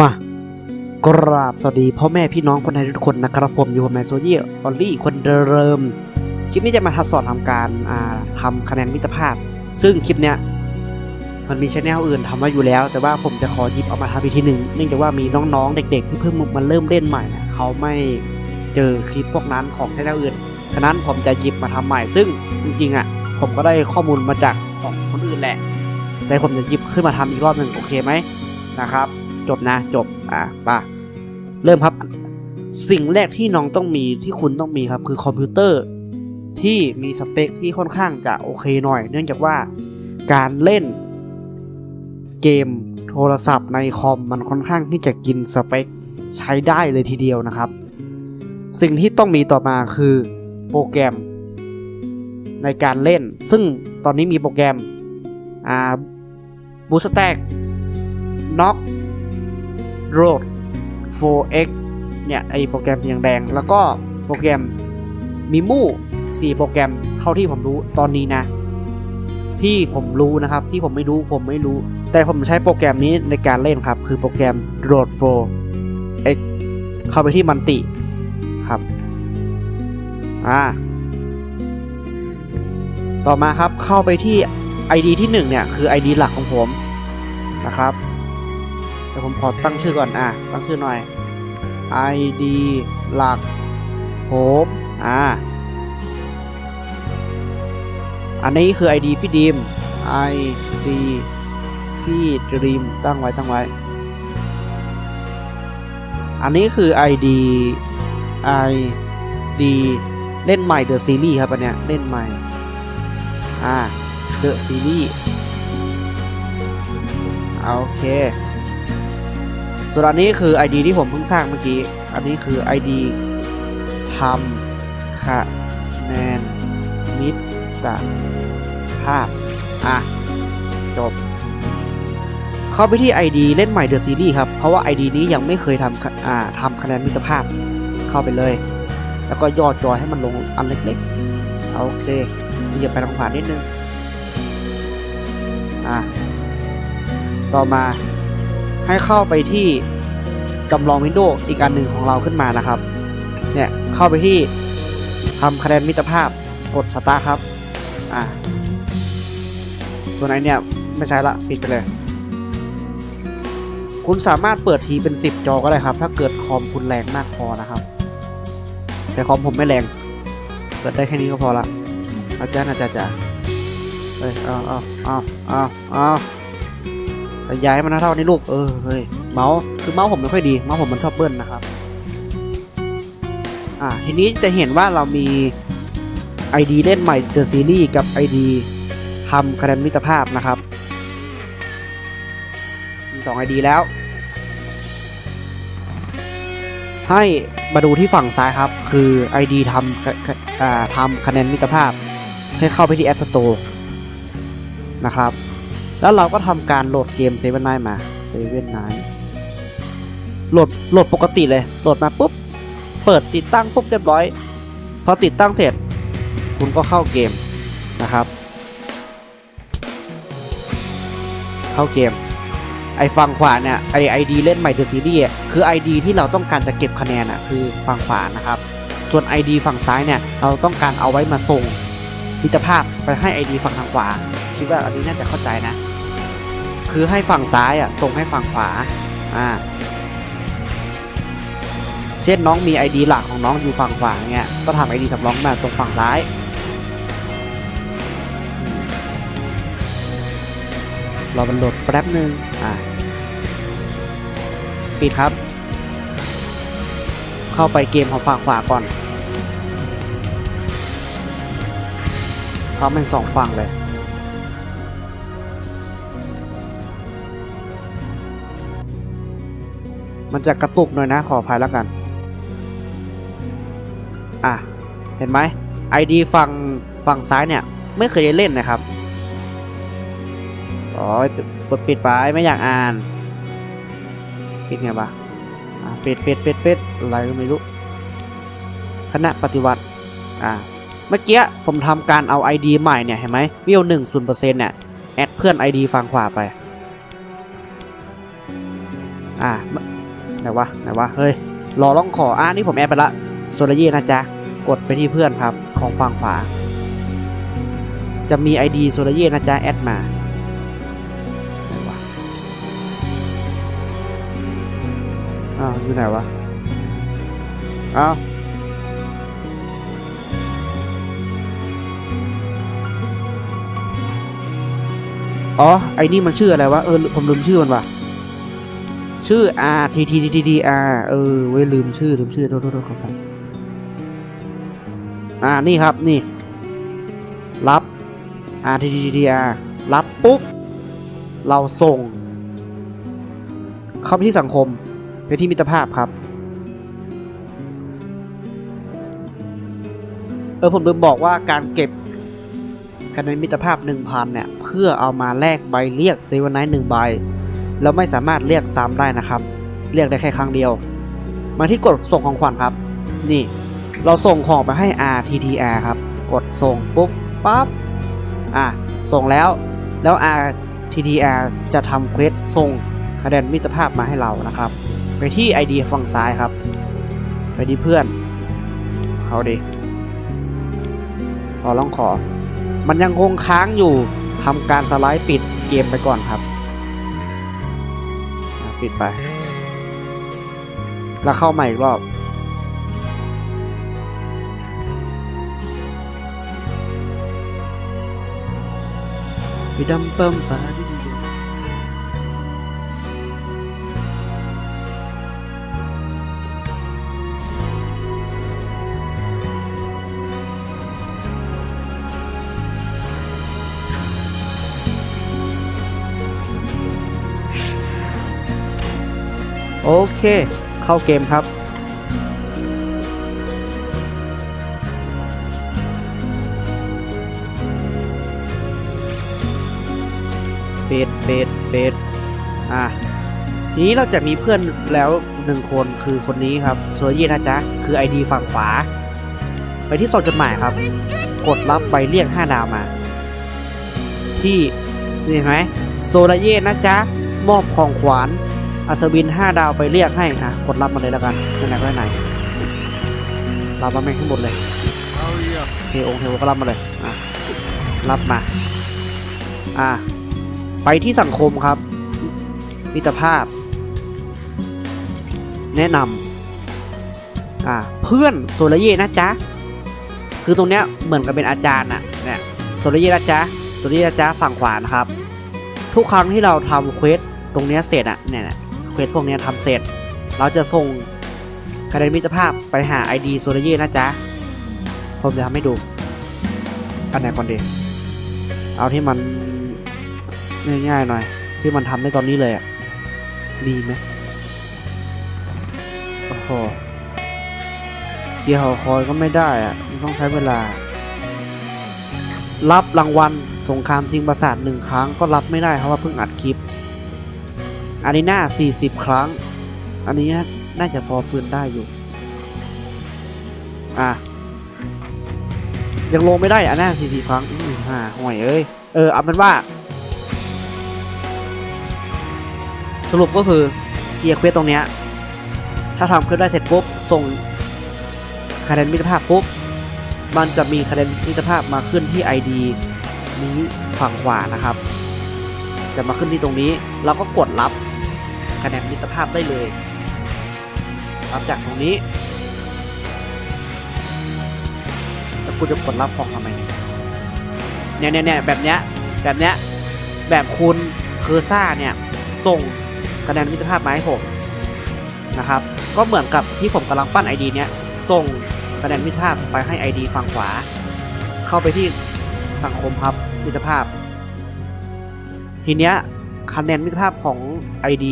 มากราบสวัสดีพ่อแม่พี่น้องคนไทยทุกคนนะครับผมอยู่ผมนโซเยียออลลี่คนเดิมคลิปนี้จะมาทดสอนทำการอ่าทำคะแนนมิตรภาพ ซึ่งคลิปเนี้ยมันมีชแนลอื่นทำมาอยู่แล้ว แต่ว่าผมจะขอหยิบเอามาทำอีกทีหนึ่งเนื่องจากว่ามีน้องๆ เด็ก ๆ ที่เพิ่งมาเริ่มเล่นใหม่เนี่ยเขาไม่เจอคลิปพวกนั้นของชแนลอื่นฉะนั้นผมจะหยิบมาทำใหม่ ซึ่งจริงๆอะผมก็ได้ข้อมูลมาจากของคนอื่นแหละ แต่ผมจะหยิบขึ้นมาทำอีกรอบหนึ่งโอเคไหมนะครับ จบนะจบอะป่ะเริ่มครับ สิ่งแรกที่น้องต้องมีที่คุณต้องมีครับคือคอมพิวเตอร์ที่มีสเปคที่ค่อนข้างจะโอเคหน่อย เนื่องจากว่าการเล่นเกมโทรศัพท์ในคอมมันค่อนข้างที่จะกินสเปคใช้ได้เลยทีเดียวนะครับ สิ่งที่ต้องมีต่อมาคือโปรแกรมในการเล่น ซึ่งตอนนี้มีโปรแกรมอ่าบูสแต็กน็อก โรด 4x เนี่ยไอโปรแกรมสีแดงแล้วก็โปรแกรมมิมู4โปรแกรมเท่าที่ผมรู้ตอนนี้นะ ที่ผมรู้นะครับที่ผมไม่รู้ผมไม่รู้ แต่ผมใช้โปรแกรมนี้ในการเล่นครับ คือโปรแกรม Road 4x เข้าไปที่มันติครับอ่าต่อมาครับเข้าไปที่ ID ที่ 1 เนี่ย คือ ID หลักของผมนะครับ ดี๋ยวผมขอตั้งชื่อก่อนอะตั้งชื่อหน่อย ID หลักผมอ่าอันนี้คือ ID พี่ดีม ID พี่ดีมตั้งไว้ตั้งไว้ อันนี้คือ ID ID เล่นใหม่ The Series ครับอันเนี้ยเล่นใหม่อ่า The Series โอเค ส่วนอันนี้คือ ID ที่ผมเพิ่งสร้างเมื่อกี้ อันนี้คือ ID ทำคะแนนมิตรภาพ อะ จบ เข้าไปที่ ID เล่นใหม่ The Series ครับ เพราะว่า ID นี้ยังไม่เคยทำอ่าทำคะแนนมิตรภาพ เข้าไปเลย แล้วก็ย่อจอให้มันลงอันเล็กๆ โอเคเหยียบไปทางขวานิดนึง อะ ต่อมา ให้เข้าไปที่จำลองวินโดว์อีกอันหนึ่งของเราขึ้นมานะครับ เนี่ยเข้าไปที่ทำคะแนนมิตรภาพกดสตาร์ครับอะตัวไหนเนี่ยไม่ใช่ละปิดไปเลย คุณสามารถเปิดทีเป็น 10 จอก็ได้ครับ ถ้าเกิดคอมคุณแรงมากพอนะครับ แต่คอมผมไม่แรง เปิดได้แค่นี้ก็พอละอาจารย์อาจารย์จ้าเอ้ยเอาเอาเอาเอาเอาแต่ ย้ายมันเท่านี้ลูก เออ เฮ้ย เมาส์ คือเมาส์ผมไม่ค่อยดี เมาส์ผมมันชอบเบิ้ลนะครับ อ่า ทีนี้จะเห็นว่าเรามี ID เล่นใหม่ The Series กับ ID ทำคะแนนมิตรภาพนะครับ มี2 ID แล้ว ให้มาดูที่ฝั่งซ้ายครับ คือ ID ทำอ่าทำคะแนนมิตรภาพ ให้เข้าไปที่ App Store นะครับ แล้วเราก็ทำการโหลดเกมเซเว่นไนมาเซเว่นไนโหลดโหลดปกติเลย โหลดมาปุ๊บ เปิดติดตั้งปุ๊บเรียบร้อย พอติดตั้งเสร็จ คุณก็เข้าเกมนะครับ เข้าเกม ไอฝั่งขวาเนี่ยไอไอดีเล่นใหม่เดอะซีรีส์คือ ID ที่เราต้องการจะเก็บคะแนนอะคือฝั่งขวานะครับ ส่วน ID ฝั่งซ้ายเนี่ยเราต้องการเอาไว้มาส่ง มิตรภาพไปให้ ID ฝั่งทางขวา คิดว่าอันนี้น่าจะเข้าใจนะ คือให้ฝั่งซ้ายอะส่งให้ฝั่งขวาอ่าเช่นน้องมี ID หลักของน้องอยู่ฝั่งขวาเงี้ยก็ทำ ID สำรองมาตรงฝั่งซ้ายอืมรอมันโหลดแป๊บนึงอ่าปิดครับ เข้าไปเกมของฝั่งขวาก่อน พร้อมเป็นสองฝั่งเลยมันจะกระตุกหน่อยนะขออภัยแล้วกัน อะ เห็นไหม ID ฝั่งฝั่งซ้ายเนี่ย ไม่เคยได้เล่นนะครับ อ๋อปิดปิดปิดไปไม่อยากอ่าน ปิดไงวะอะปิดปิดปิดปิดอะไรก็ไม่รู้ คณะปฏิวัติ อะ เมื่อกี้ผมทำการเอา ID ใหม่เนี่ยเห็นไหมวิวหนึ่งศูนย์เปอร์เซ็นต์เนี่ยแอดเพื่อน ID ฝั่งขวาไป อ่าไหนวะไหนวะเฮ้ยรอร้องขออ่านี่ผมแอดไปละโซลเย่นะจ๊ะกดไปที่เพื่อนครับของฝั่งขวา จะมี ID โซลเย่นะจ๊ะแอดมาไหนวะอ้าวอยู่ไหนวะอ้าว อ๋อ ไอ้นี่มันชื่ออะไรวะ เออ ผมลืมชื่อมันว่ะ ชื่อ R T T T T T R เออ เว้ยลืมชื่อลืมชื่อโทษโทษโทษครับอ่า นี่ครับ นี่ รับ R T T T T R รับปุ๊บ เราส่ง เข้าไปที่สังคม ไปที่มิตรภาพครับ เออ ผมลืมบอกว่าการเก็บ คะแนนมิตรภาพ 1,000เนี่ยเพื่อเอามาแลกใบเรียกเซเว่นไนท์หนึ่งใบแล้วไม่สามารถเรียกซ้ำได้นะครับ เรียกได้แค่ครั้งเดียว มาที่กดส่งของขวัญครับ นี่ เราส่งของไปให้ RTTR ครับ กดส่งปุ๊บปั๊บอะส่งแล้วแล้ว RTTR จะทำเควสส่งคะแนนมิตรภาพมาให้เรานะครับ ไปที่ ID ฝั่งซ้ายครับ ไปที่เพื่อน เขาดิขอร้องขอ มันยังคงค้างอยู่ทำการสไลด์ปิดเกมไปก่อนครับ ปิดไป แล้วเข้าใหม่อีกรอบปิดำเปิมปัด โอเค เข้าเกมครับ เป็ดเป็ดเป็ดอะทีนี้เราจะมีเพื่อนแล้วหนึ่งคนคือคนนี้ครับโซเยนะจ๊ะ คือ ID ฝั่งขวา ไปที่ส่งจดหมายครับ กดรับใบเรียก 5 ดาวมา ที่เห็นไหมโซลาเย่นะจ๊ะ มอบของขวาน อัศวิน 5 ดาวไปเรียกให้อะกดรับมาเลยแล้วกันไหนๆก็ไหนรับมาแม่งทั้งหมดเลยเทองค์เทวก็รับมาเลยอะรับมาอะไปที่สังคมครับ มิตรภาพ แนะนำอ่าเพื่อนโซลเย่นะจ๊ะคือตรงเนี้ยเหมือนกับเป็นอาจารย์น่ะเนี่ยโซลเย่นะจ๊ะโซลเย่นะจ๊ะฝั่งขวานะครับ ทุกครั้งที่เราทำเควสตรงเนี้ยเสร็จอะเนี่ย ควสพวกนี้ทำเสร็จ เราจะส่งคะแนนมิตรภาพไปหา ID โซลเย่นะจ๊ะ ผมจะทำให้ดู อันไหนก่อนดี เอาที่มันง่ายๆหน่อย ที่มันทำได้ตอนนี้เลยอะ ดีไหมโอ้โหเคียร์หอคอยก็ไม่ได้อะ มันต้องใช้เวลา รับรางวัลสงครามชิงประสาทหนึ่งครั้งก็รับไม่ได้เพราะว่าเพิ่งอัดคลิป อันนี้หน้า40 ครั้ง อันนี้น่าจะพอฟื้นได้อยู่ อะ ยังลงไม่ได้อะหน้า40 ครั้ง อืมห่าห่วยเอ้ย เออ เอาเป็นว่า สรุปก็คือเคลียร์เควสตรงเนี้ย ถ้าทำเควสได้เสร็จปุ๊บ ส่งคะแนนมิตรภาพปุ๊บ มันจะมีคะแนนมิตรภาพมาขึ้นที่ ID นี้ฝั่งขวานะครับ จะมาขึ้นที่ตรงนี้ เราก็กดรับ คะแนนมิตรภาพได้เลยรับจากตรงนี้แล้วกูจะกดรับของทำไมเนี่ยเนี่ยเนี่ยแบบเนี้ยแบบเนี้ยแบบคุณเคอร์ซ่าเนี่ยส่งคะแนนมิตรภาพมาให้ผมนะครับ ก็เหมือนกับที่ผมกำลังปั้น ID เนี้ยส่งคะแนนมิตรภาพไปให้ ID ฝั่งขวา เข้าไปที่สังคมครับมิตรภาพ ทีเนี้ยคะแนนมิตรภาพของ ID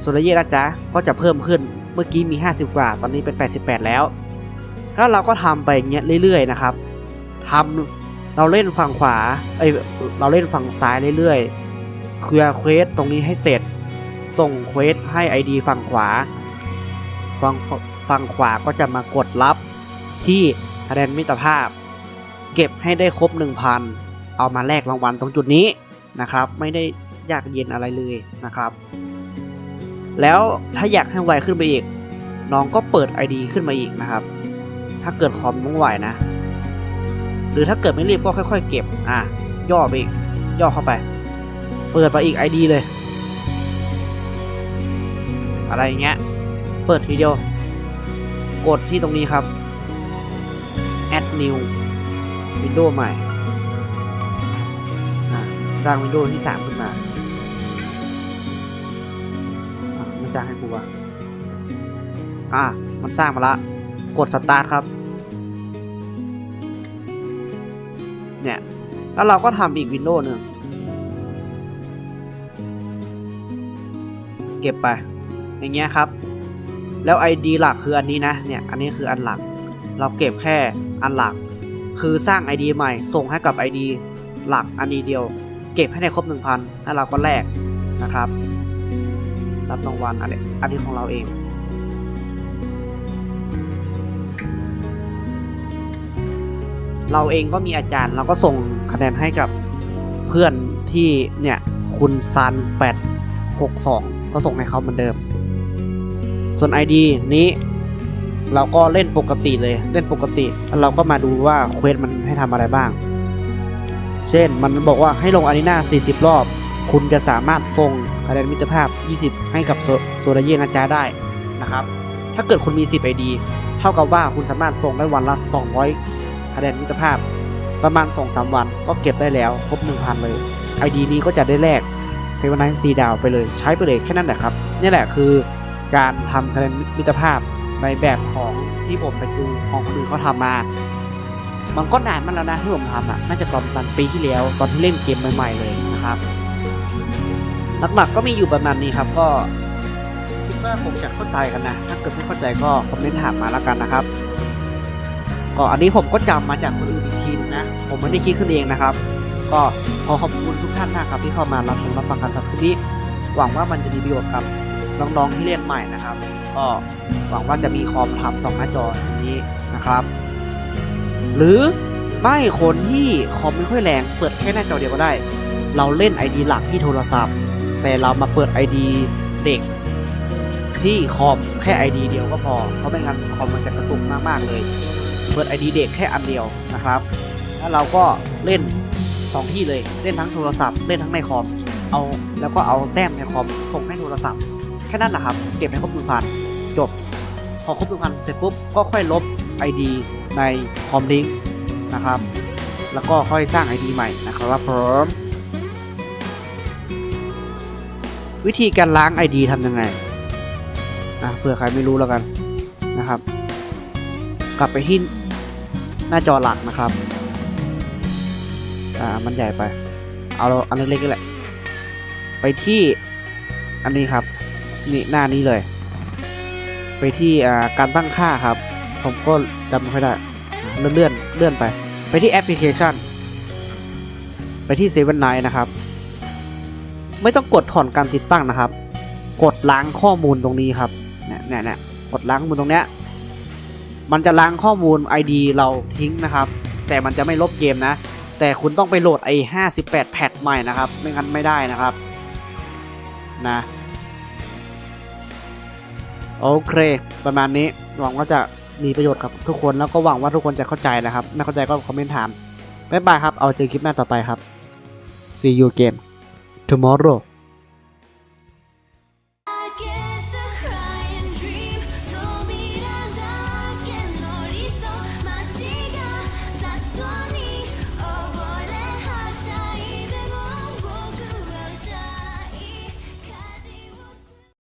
โซลเย่นะจ๊ะก็จะเพิ่มขึ้นเมื่อกี้มี 50 กว่า ตอนนี้เป็น 88 แล้ว แล้วเราก็ทำไปอย่างเงี้ยเรื่อยๆนะครับทำเราเล่นฝั่งขวาเอ้ยเราเล่นฝั่งซ้ายเรื่อยๆเคลียร์เควสตรงนี้ให้เสร็จ ส่งเควสให้ ID ฝั่งขวาฝั่งฝั่งขวาก็จะมากดรับที่คะแนนมิตรภาพ เก็บให้ได้ครบ 1,000 เอามาแลกรางวัลตรงจุดนี้นะครับ ไม่ได้ยากเย็นอะไรเลยนะครับ แล้วถ้าอยากให้ไวขึ้นไปอีก น้องก็เปิด ID ขึ้นมาอีกนะครับ ถ้าเกิดคอมน้องไหวนะ หรือถ้าเกิดไม่รีบก็ค่อย ๆ เก็บ อะ ย่อไปอีก ย่อเข้าไป เปิดไปอีก ID เลย อะไรเงี้ย เปิดทีเดียว กดที่ตรงนี้ครับ add new window ใหม่ สร้าง window ที่ 3 ขึ้นมา สร้างให้กูวะอะ มันสร้างมาละ กด start ครับ เนี่ย แล้วเราก็ทำอีกวินโดว์หนึ่ง เก็บไป อย่างเงี้ยครับ แล้ว ID หลักคืออันนี้นะ เนี่ย อันนี้คืออันหลัก เราเก็บแค่อันหลัก คือสร้าง ID ใหม่ ส่งให้กับ ID หลักอันนี้เดียว เก็บให้ได้ครบ 1,000 แล้วเราก็แลกนะครับ รับรางวัลอันอันนี้ของเราเอง เราเองก็มีอาจารย์เราก็ส่งคะแนนให้กับเพื่อนที่เนี่ยคุณซัน862 ก็ส่งให้เขาเหมือนเดิม ส่วน ID นี้เราก็เล่นปกติเลยเล่นปกติแล้วเราก็มาดูว่าเควสมันให้ทำอะไรบ้าง เช่นมันบอกว่าให้ลงอารีนา40 รอบ คุณจะสามารถส่งคะแนนมิตรภาพ 20 ให้กับโซโซดาเยนอาจาได้นะครับ ถ้าเกิดคุณมี 10 ID เท่ากับว่าคุณสามารถส่งได้วันละ 200 คะแนนมิตรภาพ ประมาณ 2-3 วันก็เก็บได้แล้วครบ 1,000 เลย ID นี้ก็จะได้แลกเซเว่นไนท์ซีดาวไปเลยใช้ไปเลยแค่นั้นแหละครับนี่แหละคือการทำคะแนนมิตรภาพในแบบของที่ผมไปดูของคนอื่นเขาทำมา มันก็นานมาแล้วนะที่ผมทำอะ น่าจะตอนประมาณปีที่แล้ว ตอนที่เล่นเกมใหม่ ๆ เลยนะครับ หลักๆก็มีอยู่ประมาณนี้ครับก็คิดว่าผมจะเข้าใจกันนะ ถ้าเกิดไม่เข้าใจก็คอมเมนต์ถามมาแล้วกันนะครับก็อันนี้ผมก็จำมาจากคนอื่นอีกทีนึงนะ ผมไม่ได้คิดขึ้นเองนะครับ ก็ขอขอบคุณทุกท่านนะครับ ที่เข้ามารับชมรับฟังการสับคลิปนี้หวังว่ามันจะมีประโยชน์กับน้องๆที่เล่นใหม่นะครับ ก็หวังว่าจะมีคอมทำสองหน้าจออย่างนี้นะครับ หรือไม่คนที่คอมไม่ค่อยแรงเปิดแค่หน้าจอเดียวก็ได้ เราเล่น ID หลักที่โทรศัพท์ แต่เรามาเปิด ID เด็กที่คอมแค่ ID เดียวก็พอ เพราะไม่งั้นคอมมันจะกระตุกมากๆเลย เปิด ID เด็กแค่อันเดียวนะครับ แล้วเราก็เล่น 2 ที่เลย เล่นทั้งโทรศัพท์ เล่นทั้งในคอม เอาแล้วก็เอาแต้มในคอมส่งให้โทรศัพท์ แค่นั้นแหละครับ เก็บให้ครบหนึ่งพันจบ พอครบหนึ่งพันเสร็จปุ๊บก็ค่อยลบ ID ในคอมลิงก์นะครับ แล้วก็ค่อยสร้าง ID ใหม่นะครับผม วิธีการล้าง ID ทำยังไงอะเผื่อใครไม่รู้แล้วกันนะครับ กลับไปที่หน้าจอหลักนะครับอ่ามันใหญ่ไป เอาอันเล็กๆนี่แหละ ไปที่อันนี้ครับนี่หน้านี้เลย ไปที่อ่าการตั้งค่าครับ ผมก็จำไม่ค่อยได้เลื่อนเลื่อนเลื่อนไป ไปที่แอปพลิเคชัน ไปที่เซเว่นไนนะครับ ไม่ต้องกดถอนการติดตั้งนะครับ กดล้างข้อมูลตรงนี้ครับเนี่ยเนี่ยเนี่ยกดล้างข้อมูลตรงเนี้ยมันจะล้างข้อมูล ID เราทิ้งนะครับ แต่มันจะไม่ลบเกมนะ แต่คุณต้องไปโหลดไอ้58 แพทใหม่นะครับ ไม่งั้นไม่ได้นะครับนะโอเค ประมาณนี้หวังว่าจะมีประโยชน์กับทุกคนแล้วก็หวังว่าทุกคนจะเข้าใจนะครับ ไม่เข้าใจก็คอมเมนต์ถามบ๊ายบายครับ เอาเจอคลิปหน้าต่อไปครับ see you again tomorrow